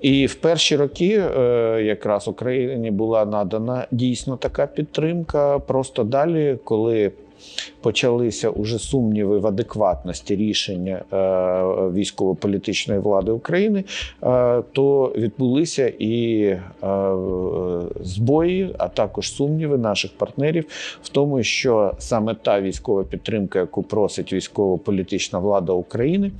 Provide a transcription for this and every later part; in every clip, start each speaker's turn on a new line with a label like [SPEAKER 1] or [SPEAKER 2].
[SPEAKER 1] І в перші роки е, якраз Україні була надана дійсно така підтримка. Просто далі, коли почалися уже сумніви в адекватності рішення е, військово-політичної влади України, е, то відбулися і е, збої, а також сумніви наших партнерів в тому, що саме та військова підтримка, яку просить військово-політична влада України,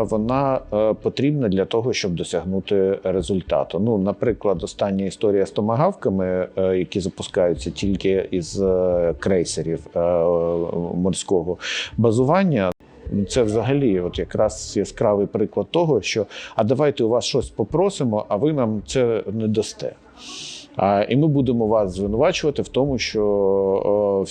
[SPEAKER 1] вона потрібна для того, щоб досягнути результату. Ну, наприклад, остання історія з томагавками, які запускаються тільки із крейсерів морського базування. Це взагалі, от якраз яскравий приклад того, що а давайте у вас щось попросимо, а ви нам це не дасте. І ми будемо вас звинувачувати в тому, що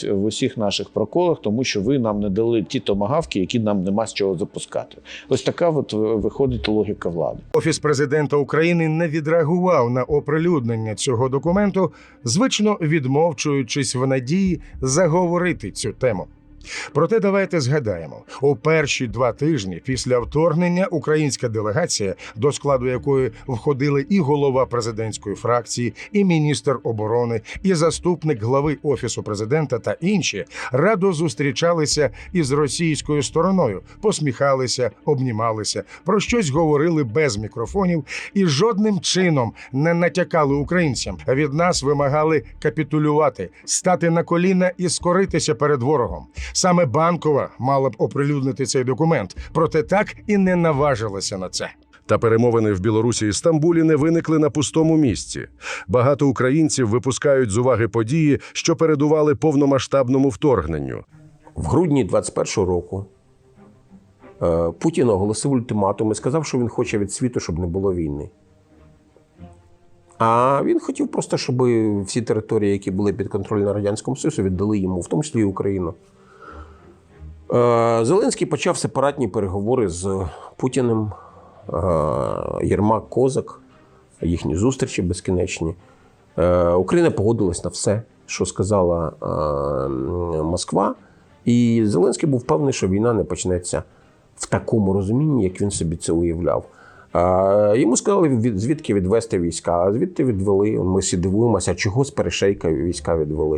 [SPEAKER 1] в- в усіх наших проколах, тому що ви нам не дали ті томагавки, які нам нема з чого запускати. Ось така от е, виходить логіка влади.
[SPEAKER 2] Офіс президента України не відреагував на оприлюднення цього документу, звично відмовчуючись в надії заговорити цю тему. Проте давайте згадаємо: у перші два тижні після вторгнення українська делегація, до складу якої входили і голова президентської фракції, і міністр оборони, і заступник глави офісу президента та інші, радо зустрічалися із російською стороною, посміхалися, обнімалися, про щось говорили без мікрофонів і жодним чином не натякали українцям. Від нас вимагали капітулювати, стати на коліна і скоритися перед ворогом. Саме банкова мала б оприлюднити цей документ, проте так і не наважилася на це.
[SPEAKER 3] Та перемовини в Білорусі і Стамбулі не виникли на пустому місці. Багато українців випускають з уваги події, що передували повномасштабному вторгненню.
[SPEAKER 4] В грудні 21-го року е, Путін оголосив ультиматум і сказав, що він хоче від світу, щоб не було війни. А він хотів просто, щоб всі території, які були під контролем Радянському Союзу, віддали йому, в тому числі і Україну. Е, Зеленський почав сепаратні переговори з Путіним, е, Єрмак Козак, їхні зустрічі безкінечні. Е, Україна погодилась на все, що сказала Москва. І Зеленський був впевнений, що війна не почнеться в такому розумінні, як він собі це уявляв. Йому сказали, звідки відвести війська, а звідти відвели. Ми всі дивуємося, чого з перешейка війська відвели.